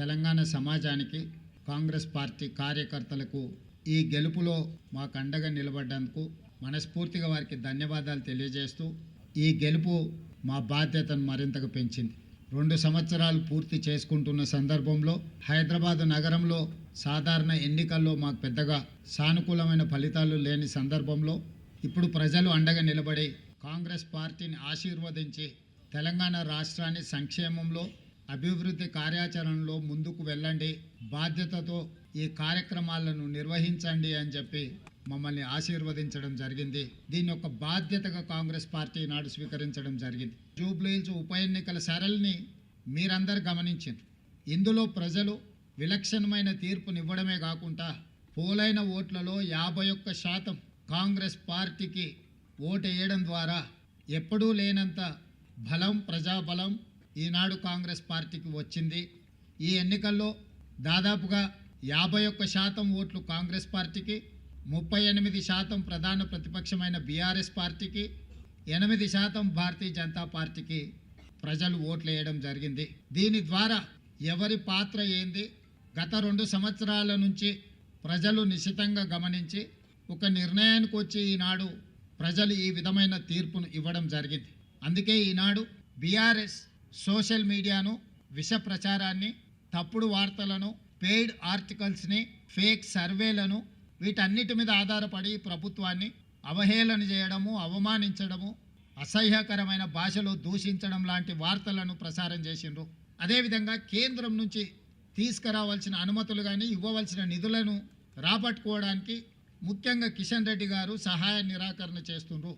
తెలంగాణ సమాజానికి కాంగ్రెస్ పార్టీ కార్యకర్తలకు ఈ గెలుపులో మాకు అండగా నిలబడ్డందుకు మనస్ఫూర్తిగా వారికి ధన్యవాదాలు తెలియజేస్తూ ఈ గెలుపు మా బాధ్యతను మరింతగా పెంచింది. రెండు సంవత్సరాలు పూర్తి చేసుకుంటున్న సందర్భంలో హైదరాబాద్ నగరంలో సాధారణ ఎన్నికల్లో మాకు పెద్దగా సానుకూలమైన ఫలితాలు లేని సందర్భంలో ఇప్పుడు ప్రజలు అండగా నిలబడి కాంగ్రెస్ పార్టీని ఆశీర్వదించి తెలంగాణ రాష్ట్రాన్ని సంక్షేమంలో అభివృద్ధి కార్యాచరణలో ముందుకు వెళ్ళండి. బాధ్యతతో ఈ కార్యక్రమాలను నిర్వహించండి అని చెప్పి మమ్మల్ని ఆశీర్వదించడం జరిగింది. దీని యొక్క బాధ్యతగా కాంగ్రెస్ పార్టీ నాడు స్వీకరించడం జరిగింది. జూబ్లీహిల్స్ ఉప ఎన్నికల సరళిని మీరందరు గమనించారు ఇందులో ప్రజలు విలక్షణమైన తీర్పునివ్వడమే కాకుండా పోలైన ఓట్లలో యాభై ఒక్క శాతం కాంగ్రెస్ పార్టీకి ఓటు వేయడం ద్వారా ఎప్పుడూ లేనంత బలం ప్రజాబలం ఈనాడు కాంగ్రెస్ పార్టీకి వచ్చింది. ఈ ఎన్నికల్లో దాదాపుగా యాభై ఒక్క శాతం ఓట్లు కాంగ్రెస్ పార్టీకి ముప్పై ఎనిమిది శాతం ప్రధాన ప్రతిపక్షమైన బీఆర్ఎస్ పార్టీకి ఎనిమిది శాతం భారతీయ జనతా పార్టీకి ప్రజలు ఓట్లు వేయడం జరిగింది. దీని ద్వారా ఎవరి పాత్ర ఏంది? గత రెండు సంవత్సరాల నుంచి ప్రజలు నిశితంగా గమనించి ఒక నిర్ణయానికి వచ్చి ఈనాడు ప్రజలు ఈ విధమైన తీర్పును ఇవ్వడం జరిగింది. అందుకే ఈనాడు బీఆర్ఎస్ సోషల్ మీడియాను విష ప్రచారాన్ని తప్పుడు వార్తలను పెయిడ్ ఆర్టికల్స్ని ఫేక్ సర్వేలను వీటన్నిటి మీద ఆధారపడి ప్రభుత్వాన్ని అవహేళన చేయడము అవమానించడము అసహ్యకరమైన భాషలో దూషించడం లాంటి వార్తలను ప్రసారం చేసిండ్రు. అదేవిధంగా కేంద్రం నుంచి తీసుకురావాల్సిన అనుమతులు కానీ ఇవ్వవలసిన నిధులను రాబట్టుకోవడానికి ముఖ్యంగా కిషన్ రెడ్డి గారు సహాయ నిరాకరణ చేస్తుండ్రు.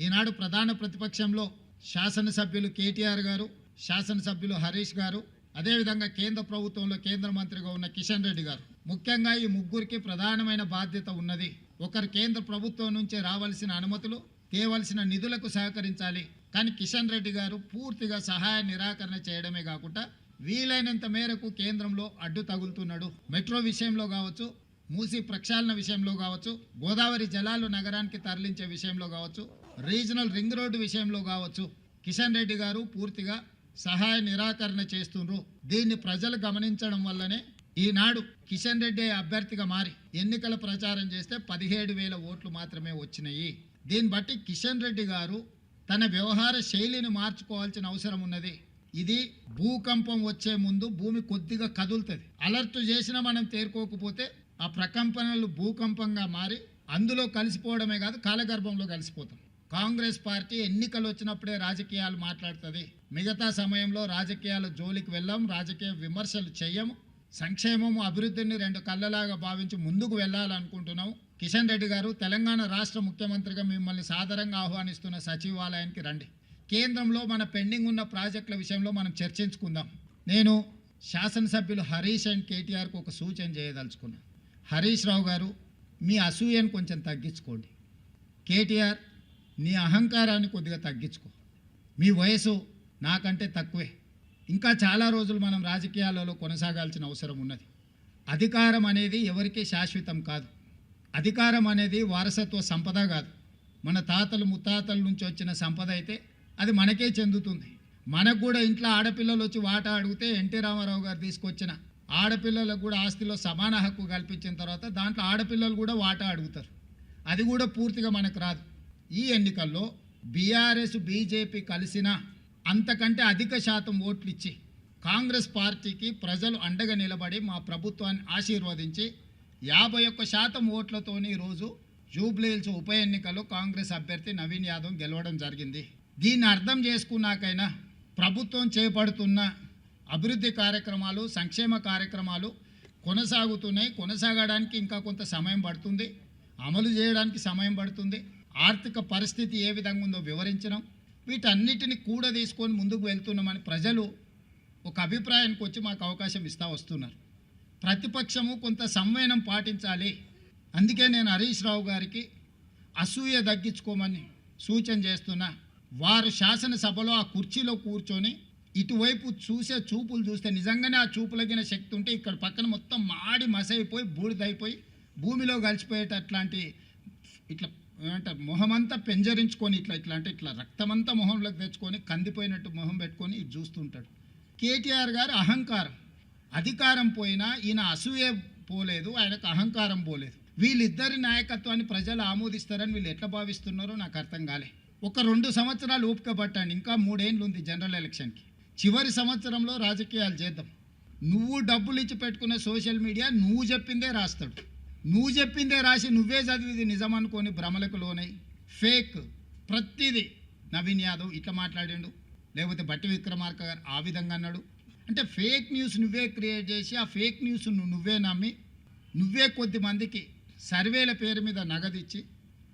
ఈనాడు ప్రధాన ప్రతిపక్షంలో శాసనసభ్యులు కేటీఆర్ గారు శాసనసభ్యులు హరీష్ గారు అదేవిధంగా కేంద్ర ప్రభుత్వంలో కేంద్ర మంత్రిగా ఉన్న కిషన్ రెడ్డి గారు. ముఖ్యంగా ఈ ముగ్గురికి ప్రధానమైన బాధ్యత ఉన్నది. ఒకరు కేంద్ర ప్రభుత్వం నుంచే రావాల్సిన అనుమతులు తేవలసిన నిధులకు సహకరించాలి. కానీ కిషన్ రెడ్డి గారు పూర్తిగా సహాయ నిరాకరణ చేయడమే కాకుండా వీలైనంత మేరకు కేంద్రంలో అడ్డు తగులుతున్నాడు. మెట్రో విషయంలో కావచ్చు మూసి ప్రక్షాళన విషయంలో కావచ్చు గోదావరి జలాలు నగరానికి తరలించే విషయంలో కావచ్చు రీజనల్ రింగ్ రోడ్డు విషయంలో కావచ్చు కిషన్ రెడ్డి గారు పూర్తిగా సహాయ నిరాకరణ చేస్తుండ్రు. దీన్ని ప్రజలు గమనించడం వల్లనే ఈనాడు కిషన్ రెడ్డి అభ్యర్థిగా మారి ఎన్నికల ప్రచారం చేస్తే పదిహేడు వేల ఓట్లు మాత్రమే వచ్చినాయి. దీన్ని బట్టి కిషన్ రెడ్డి గారు తన వ్యవహార శైలిని మార్చుకోవాల్సిన అవసరం ఉన్నది. ఇది భూకంపం వచ్చే ముందు భూమి కొద్దిగా కదులుతుంది. అలర్ట్ చేసినా మనం తేరుకోకపోతే ఆ ప్రకంపనలు భూకంపంగా మారి అందులో కలిసిపోవడమే కాదు కాలగర్భంలో కలిసిపోతాం. కాంగ్రెస్ పార్టీ ఎన్నికలు వచ్చినప్పుడే రాజకీయాలు మాట్లాడుతుంది. మిగతా సమయంలో రాజకీయాల జోలికి వెళ్ళాం రాజకీయ విమర్శలు చేయము సంక్షేమము అభివృద్ధిని రెండు కళ్ళలాగా భావించి ముందుకు వెళ్ళాలనుకుంటున్నాం. కిషన్ రెడ్డి గారు తెలంగాణ రాష్ట్ర ముఖ్యమంత్రిగా మిమ్మల్ని సాదరంగా ఆహ్వానిస్తున్న సచివాలయానికి రండి. కేంద్రంలో మన పెండింగ్ ఉన్న ప్రాజెక్టుల విషయంలో మనం చర్చించుకుందాం. నేను శాసనసభ్యులు హరీష్ అండ్ కేటీఆర్కు ఒక సూచన చేయదలుచుకున్నాను హరీష్ రావు గారు మీ అసూయను కొంచెం తగ్గించుకోండి. కేటీఆర్ నీ అహంకారాన్ని కొద్దిగా తగ్గించుకో. మీ వయసు నాకంటే తక్కువే. ఇంకా చాలా రోజులు మనం రాజకీయాలలో కొనసాగాల్సిన అవసరం ఉన్నది. అధికారం అనేది ఎవరికీ శాశ్వతం కాదు. అధికారం అనేది వారసత్వ సంపద కాదు. మన తాతలు ముత్తాతల నుంచి వచ్చిన సంపద అయితే అది మనకే చెందుతుంది. మనకు కూడా ఇంట్లో ఆడపిల్లలు వచ్చి వాటా అడిగితే ఎన్టీ రామారావు గారు తీసుకొచ్చిన ఆడపిల్లలకు కూడా ఆస్తిలో సమాన హక్కు కల్పించిన తర్వాత దాంట్లో ఆడపిల్లలు కూడా వాటా అడుగుతారు. అది కూడా పూర్తిగా మనకు రాదు. ఈ ఎన్నికల్లో బీఆర్ఎస్ బీజేపీ కలిసిన అంతకంటే అధిక శాతం ఓట్లు ఇచ్చి కాంగ్రెస్ పార్టీకి ప్రజలు అండగా నిలబడి మా ప్రభుత్వాన్ని ఆశీర్వదించి యాభై ఒక్క శాతం ఓట్లతోని ఈరోజు జూబ్లీహిల్స్ ఉప ఎన్నికల్లో కాంగ్రెస్ అభ్యర్థి నవీన్ యాదవ్ గెలవడం జరిగింది. దీన్ని అర్థం చేసుకున్నాకైనా ప్రభుత్వం చేపడుతున్న అభివృద్ధి కార్యక్రమాలు సంక్షేమ కార్యక్రమాలు కొనసాగుతున్నాయి. కొనసాగడానికి ఇంకా కొంత సమయం పడుతుంది. అమలు చేయడానికి సమయం పడుతుంది. ఆర్థిక పరిస్థితి ఏ విధంగా ఉందో వివరించడం వీటన్నిటిని కూడా తీసుకొని ముందుకు వెళ్తున్నామని ప్రజలు ఒక అభిప్రాయానికి వచ్చి మాకు అవకాశం ఇస్తూ వస్తున్నారు. ప్రతిపక్షము కొంత సంవయనం పాటించాలి. అందుకే నేను హరీష్ రావు గారికి అసూయ తగ్గించుకోమని సూచన చేస్తున్నా. వారు శాసనసభలో ఆ కుర్చీలో కూర్చొని ఇటువైపు చూసే చూపులు చూస్తే నిజంగానే ఆ చూపులగిన శక్తి ఉంటే ఇక్కడ పక్కన మొత్తం మాడి మసైపోయి బూడిదైపోయి భూమిలో కలిసిపోయేటట్లాంటి ఇట్లా ఏమంటారు? మొహమంతా పెంజరించుకొని ఇట్లా ఇట్లా అంటే ఇట్లా రక్తమంతా మొహంలోకి తెచ్చుకొని కందిపోయినట్టు మొహం పెట్టుకొని చూస్తుంటాడు. కేటీఆర్ గారు అహంకారం. అధికారం పోయినా ఈయన అసూయ పోలేదు ఆయనకు అహంకారం పోలేదు. వీళ్ళిద్దరి నాయకత్వాన్ని ప్రజలు ఆమోదిస్తారని వీళ్ళు ఎట్లా భావిస్తున్నారో నాకు అర్థం కాలే. ఒక రెండు సంవత్సరాలు ఓపిక పట్టండి ఇంకా మూడేళ్ళు ఉంది జనరల్ ఎలక్షన్కి. చివరి సంవత్సరంలో రాజకీయాలు చేద్దాం. నువ్వు డబ్బులు ఇచ్చి పెట్టుకునే సోషల్ మీడియా నువ్వు చెప్పిందే రాస్తాడు. నువ్వు చెప్పిందే రాసి నువ్వే చదివిది నిజం అనుకొని భ్రమలకు లోనై ఫేక్ ప్రతిదీ నవీన్ యాదవ్ ఇట్లా మాట్లాడిండు. లేకపోతే బట్టి విక్రమార్క గారు ఆ విధంగా అన్నాడు. అంటే ఫేక్ న్యూస్ నువ్వే క్రియేట్ చేసి ఆ ఫేక్ న్యూస్ నువ్వే నమ్మి నువ్వే కొద్ది మందికి సర్వేల పేరు మీద నగదిచ్చి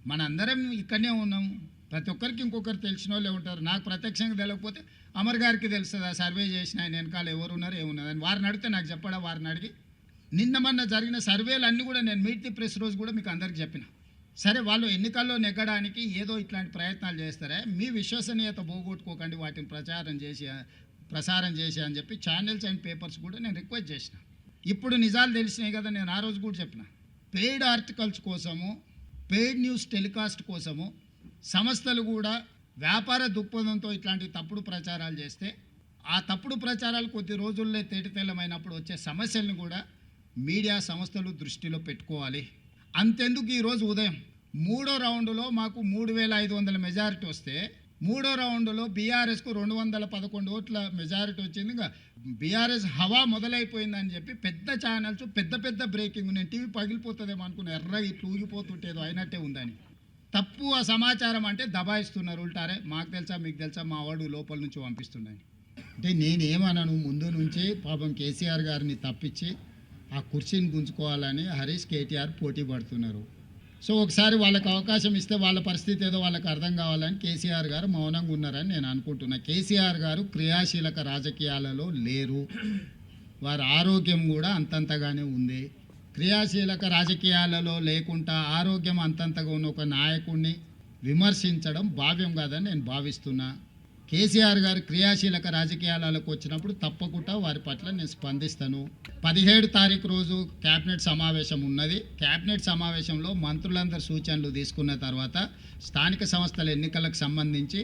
మనందరం ఇక్కడనే ఉన్నాము ప్రతి ఒక్కరికి ఇంకొకరు తెలిసిన వాళ్ళే ఉంటారు. నాకు ప్రత్యక్షంగా తెలియకపోతే అమర్ గారికి తెలుస్తుంది. ఆ సర్వే చేసిన ఆయన వెనకాల ఎవరు ఉన్నారు ఏమున్నారు అని వారిని అడిగితే నాకు చెప్పడా? వారిని అడిగి నిన్న మొన్న జరిగిన సర్వేలు అన్నీ కూడా నేను మీట్ ది ప్రెస్ రోజు కూడా మీకు అందరికి చెప్పిన. సరే వాళ్ళు ఎన్నికల్లో నెగ్గడానికి ఏదో ఇట్లాంటి ప్రయత్నాలు చేస్తారే మీ విశ్వసనీయత పోగొట్టుకోకండి వాటిని ప్రచారం చేసి ప్రసారం చేసి అని చెప్పి ఛానల్స్ అండ్ పేపర్స్ కూడా నేను రిక్వెస్ట్ చేసిన. ఇప్పుడు నిజాలు తెలిసినాయి కదా నేను ఆ రోజు కూడా చెప్పిన. పెయిడ్ ఆర్టికల్స్ కోసము పెయిడ్ న్యూస్ టెలికాస్ట్ కోసము సంస్థలు కూడా వ్యాపార దృక్పథంతో ఇట్లాంటి తప్పుడు ప్రచారాలు చేస్తే ఆ తప్పుడు ప్రచారాలు కొద్ది రోజుల్లో తేటితెల్లమైనప్పుడు వచ్చే సమస్యలను కూడా మీడియా సంస్థలు దృష్టిలో పెట్టుకోవాలి. అంతెందుకు ఈరోజు ఉదయం? మూడో రౌండ్లో మాకు మూడు వేల ఐదు వందల మెజారిటీ వస్తే మూడో రౌండ్లో బీఆర్ఎస్కు రెండు వందల పదకొండు ఓట్ల మెజారిటీ వచ్చింది. ఇంకా బీఆర్ఎస్ హవా మొదలైపోయిందని చెప్పి పెద్ద ఛానల్స్ పెద్ద పెద్ద బ్రేకింగ్ నేను టీవీ పగిలిపోతుందేమో అనుకున్నా. ఎర్ర ఇట్లా ఊగిపోతుంటేదో అయినట్టే ఉందని. తప్పు ఆ సమాచారం అంటే దబాయిస్తున్నారు ఉల్టారే. మాకు తెలుసా మీకు తెలుసా మా వాడు లోపల నుంచి పంపిస్తున్నాయి అంటే నేనేమన్నాను ముందు నుంచి పాపం కేసీఆర్ గారిని తప్పించి ఆ కుర్చీని గుంజుకోవాలని హరీష్ కేటీఆర్ పోటీ పడుతున్నారు. సో ఒకసారి వాళ్ళకి అవకాశం ఇస్తే వాళ్ళ పరిస్థితి ఏదో వాళ్ళకి అర్థం కావాలని కేసీఆర్ గారు మౌనంగా ఉన్నారని నేను అనుకుంటున్నా. కేసీఆర్ గారు క్రియాశీలక రాజకీయాలలో లేరు. వారి ఆరోగ్యం కూడా అంతంతగానే ఉంది. క్రియాశీలక రాజకీయాలలో లేకుండా ఆరోగ్యం అంతంతగా ఉన్న ఒక నాయకుడిని విమర్శించడం భావ్యం కాదని నేను భావిస్తున్నా. కేసీఆర్ గారు క్రియాశీలక రాజకీయాలకు వచ్చినప్పుడు తప్పకుండా వారి పట్ల నేను స్పందిస్తాను. పదిహేడు తారీఖు రోజు కేబినెట్ సమావేశం ఉన్నది. కేబినెట్ సమావేశంలో మంత్రులందరి సూచనలు తీసుకున్న తర్వాత స్థానిక సంస్థల ఎన్నికలకు సంబంధించి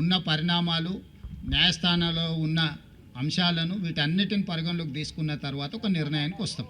ఉన్న పరిణామాలు న్యాయస్థానంలో ఉన్న అంశాలను వీటన్నిటిని పరిగణలోకి తీసుకున్న తర్వాత ఒక నిర్ణయానికి వస్తాం.